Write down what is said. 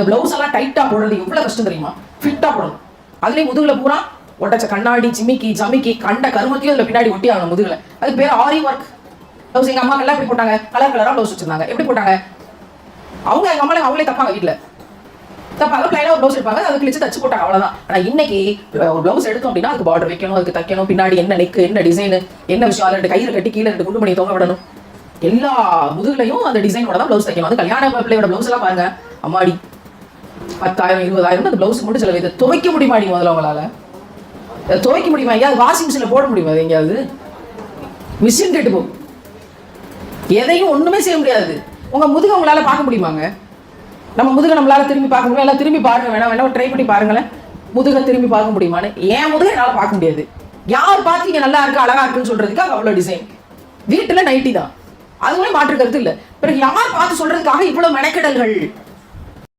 இந்த பிளவுஸ் எல்லாம் டைட்டா போடுறது எவ்வளவு கஷ்டம் தெரியுமா? ஃபிட்டா போடணும். அதுலயும் முதுகுல பூரா ஒட்டச்ச கண்ணாடி ஜிமிக்கி ஜமிக்கி கண்ட கருமத்தையும் அதுல பின்னாடி ஒட்டி ஆகணும் முதுகுல. அது பேர் ஆரி ஒர்க் பிளவுஸ் எங்க அம்மா எல்லாம் எப்படி போட்டாங்க? கலர் கலரா பிளவுஸ் வச்சிருந்தாங்க. எப்படி போட்டாங்க? அவங்க எங்க அம்மால அவங்களே தப்பாங்க வீட்டுல தப்பாக பிளைனாக ஒரு ப்ளவுஸ் எடுப்பாங்க. அதை கிழிச்சு தச்சு போட்டாங்க. அவ்வளோதான் ஆனால் இன்னைக்கு ஒரு ப்ளவுஸ் எடுத்தோம் அப்படின்னா அதுக்கு பார்டர் வைக்கணும் அதுக்கு தைக்கணும். பின்னாடி என்ன நெக்கு என்ன டிசைன் என்ன விஷயம்? அதில் ரெண்டு கயிறு கட்டி கீழே ரெண்டு குண்டு பண்ணி தொங்க விடணும். எல்லா முதுகுலையும் அந்த டிசைனோட தான் ப்ளவுஸ் தைக்கணும். அது கல்யாண பிள்ளையோட ப்ளவுஸ் எல்லாம் பாருங்க. அம்மாடி பத்தாயிரம் இருபதாயிரம் அந்த ப்ளவுஸ் மட்டும் செலவு இதை துவைக்க முடியுமாடி முதல்ல உங்களால்? துவைக்க முடியுமா? எங்கேயாவது வாஷிங் மிஷினில் போட முடியுமா அது எங்கேயாவது? மிஷின் கெட்டு போகும் எதையும் ஒன்றுமே செய்ய முடியாது. உங்கள் முதுக உங்களால் பார்க்க முடியுமாங்க? நம்ம முதுக நம்மளால திரும்பி பார்க்க முடியும்? எல்லாம் திரும்பி பாருங்க வேணாம் வேணா ட்ரை பண்ணி பாருங்களேன். முதுக திரும்பி பார்க்க முடியுமான்னு? ஏன் முதுக என்னால் பார்க்க முடியாது. யார் பார்த்தீங்க நல்லா இருக்கு அழகா இருக்குன்னு சொல்கிறதுக்காக அவ்வளோ டிசைன் வீட்டில் நைட்டி தான். அதுவும் மாற்று கருத்து இல்லை. பிறகு யார் பார்த்து சொல்றதுக்காக இவ்வளோ மெனக்கெடல்கள்?